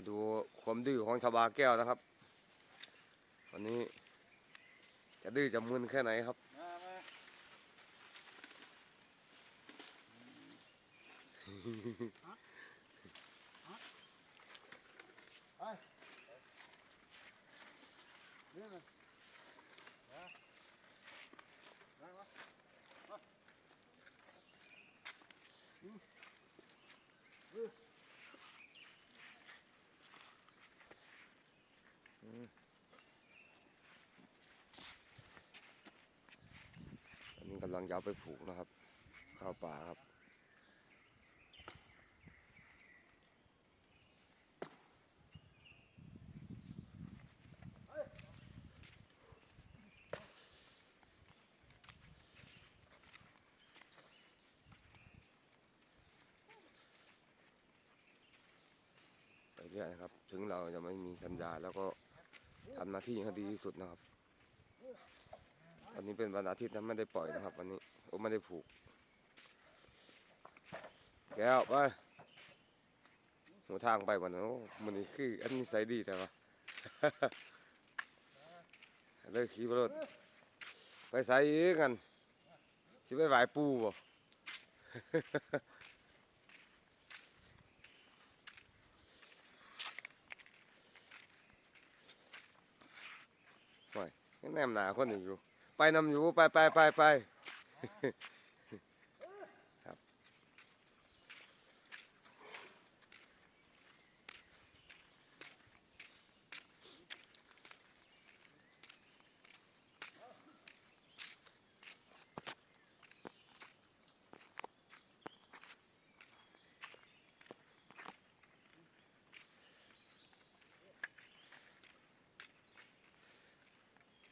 มาดูความดื้อของชาวบาแก้วนะครับ วันนี้ จะดื้อจะมึนแค่ไหนครับมามาไปเนี่ยนะมามามามาอืมอืม อันนี้กำ ลังจะเอาไปผูกนะครับข้าวป่าครับ ไปเรื่อยนะครับ ถึงเราจะไม่มีสัญญาแล้วก็ทำหน้าที่ให้ดีที่สุดนะครับ วันนี้เป็นวันอาทิตย์นะไม่ได้ปล่อยนะครับ วันนี้โอ้ไม่ได้ผูก แก้วไปหัวทางไปวันนั้นโอ้มันนี่คือ อันนี้ใส่ดีแต่ว่าเลยขี่รถไปใส่อีกกันที่ไปไหวปูบ่ยังแนมหนาคนอีกอยู่ ไปนำอยู่ไปไปไปไปครับ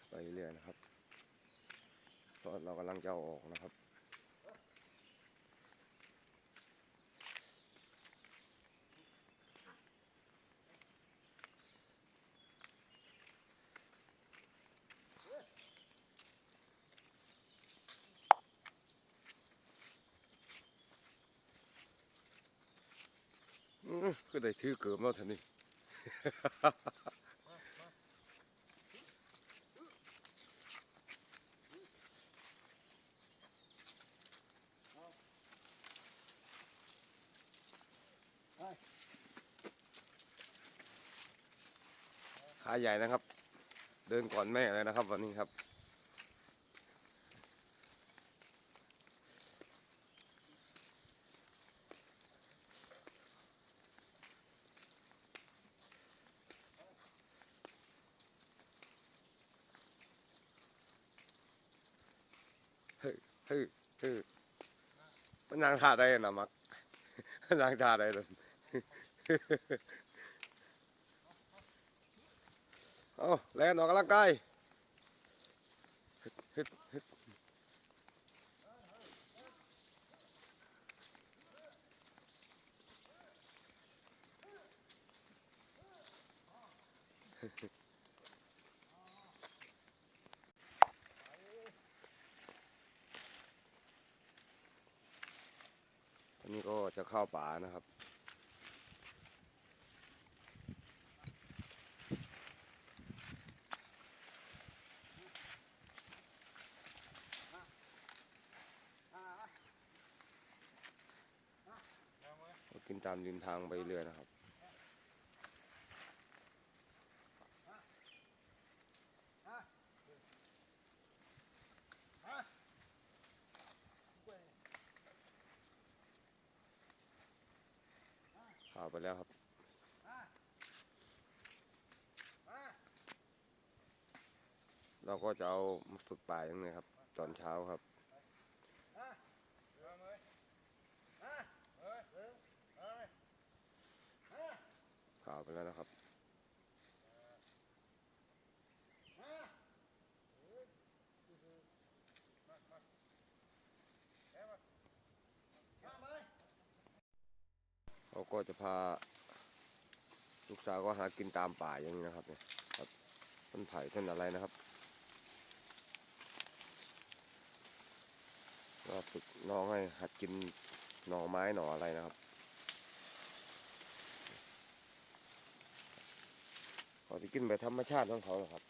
ไปเรื่อยนะครับ เรากำลังจะเอาออกนะครับอื้อก็ได้ถือเกิมแล้วท่านี่ ขาใหญ่นะครับ เดินก่อนแม่เลยนะครับ วันนี้ครับ เฮ้ยเฮ้ยเฮ้ยมันนางท่าได้นะมักนางท่าได้เลย เอาแลนออกกำลังกายอันนี้ก็จะเข้าป่านะครับามริมทางไปเรื่อยนะครับข่าวไปแล้วครับเราก็จะเอามาฝึกป่าอย่างนี้ครับ ตอนเช้าครับ ข่าวไป แล้วนะครับเขาก็จะพาลูกสาวก็หากินตามป่าอย่างนี้นะครับเนี่ยครับต้นไผ่ต้นอะไรนะครับก็ฝึกน้องให้หัดกินหน่อไม้หน่ออะไรนะครับ เขา จะกินแบบธรรมชาติของเขาแหละครับ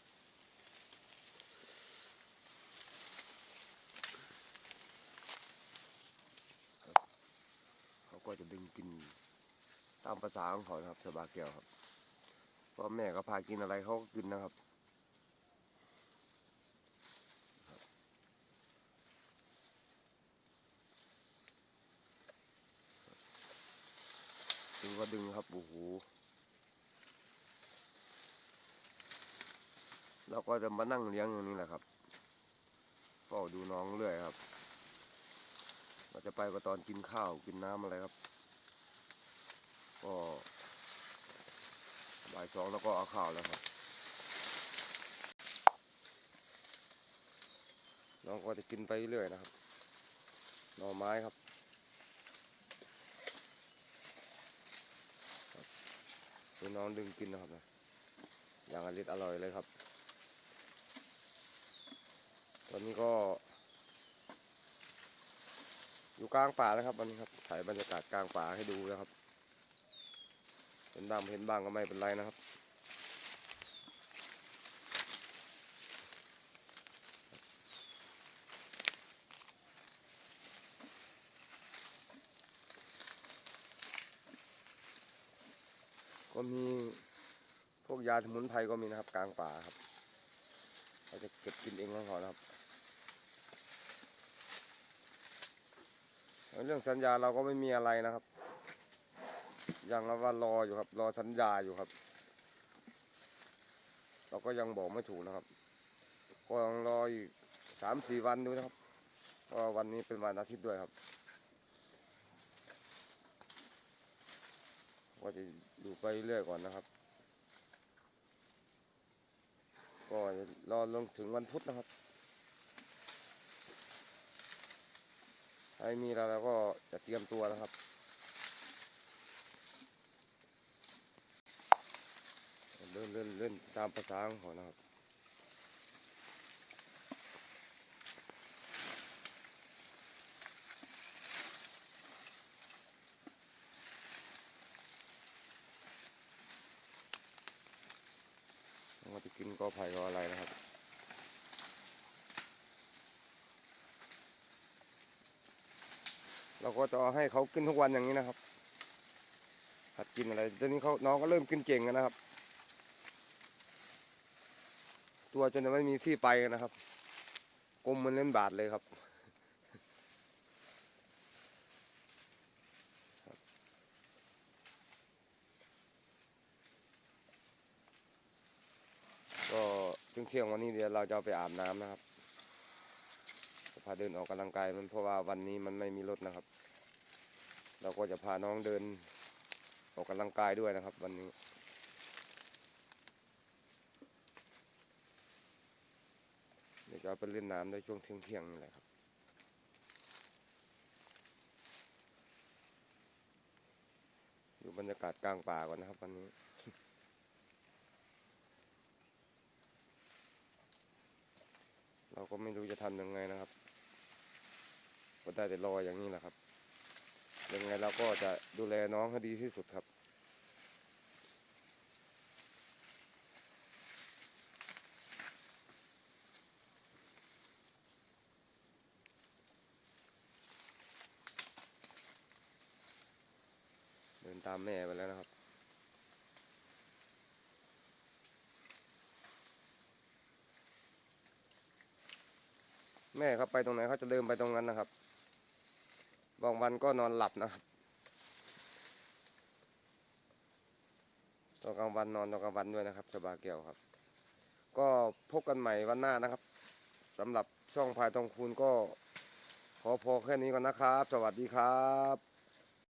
เขาก็จะดึงกินตามภาษาของเขานะครับชาวบาแก้วครับพ่อแม่ก็พากินอะไรเขาก็กินนะครับดึงก็ดึงครับโอ้โห เราก็จะมานั่งเลี้ยงอย่างนี้แหละครับเฝ้าดูน้องเรื่อยครับเราจะไปก็ตอนกินข้าวกินน้ำอะไรครับ ก็บ่ายสองแล้วก็เอาข้าวแล้วครับ น้องก็จะกินไปเรื่อยนะครับหน่อไม้ครับดูน้องดึงกินนะครับนะอย่างอริดอร่อยเลยครับ ตอนนี้ก็ อยู่กลางป่าแล้วครับวันนี้ครับ ถ่ายบรรยากาศกลางป่าให้ดูนะครับเห็นบ้างไม่เห็นบ้างก็ไม่เป็นไรนะครับ ก็มีพวกยาสมุนไพรก็มีนะครับ กลางป่าครับเขาจะเก็บกินเองของเขานะครับ เรื่องสัญญาเราก็ไม่มีอะไรนะครับ ยังว่ารออยู่ครับ รอสัญญาอยู่ครับ เราก็ยังบอกไม่ถูกนะครับก็ยังรออีกสามสี่วันดูนะครับเพราะว่าวันนี้เป็นวันอาทิตย์ด้วยครับก็จะอยู่ไปเรื่อยก่อนนะครับ ก็รอลงถึงวันพุธนะครับถ้า ไม่มีแล้วเราก็จะเตรียมตัวนะครับ เล่นเล่นเล่นตามภาษาของเขานะครับว่าจะกินกอไผ่ก็อะไรนะครับ เราก็จะให้เขากินทุกวันอย่างนี้นะครับหัดกินอะไรตอนนี้เขาน้องก็เริ่มกินเก่งกันนะครับ ตัวจนจะไม่มีที่ไปกันนะครับกลมมันเล่นบาทเลยครับ ก็เที่ยงวันนี้เดี๋ยวเราจะไปอาบน้ำนะครับ พาเดินออกกำลังกายมันเพราะว่าวันนี้มันไม่มีรถนะครับ เราก็จะพาน้องเดินออกกำลังกายด้วยนะครับ วันนี้ เดี๋ยวจะเอาไปเล่นน้ำในช่วงเที่ยงๆนี่แหละครับอยู่บรรยากาศกลางป่าก่อนนะครับวันนี้เราก็ไม่รู้จะทำยังไงนะครับ ได้แต่รออย่างนี้แหละครับ ยังไงเราก็จะดูแลน้องให้ดีที่สุดครับเดินตามแม่ไปแล้วนะครับ แม่เขาไปตรงไหนเขาจะเดินไปตรงนั้นนะครับ บางวันก็นอนหลับนะครับตอนกลางวันนอนตอนกลางวันด้วยนะครับชบาเกียวครับ ก็พบกันใหม่วันหน้านะครับสำหรับช่องพายทองคูณก็ขอพอแค่นี้ก่อนนะครับ สวัสดีครับ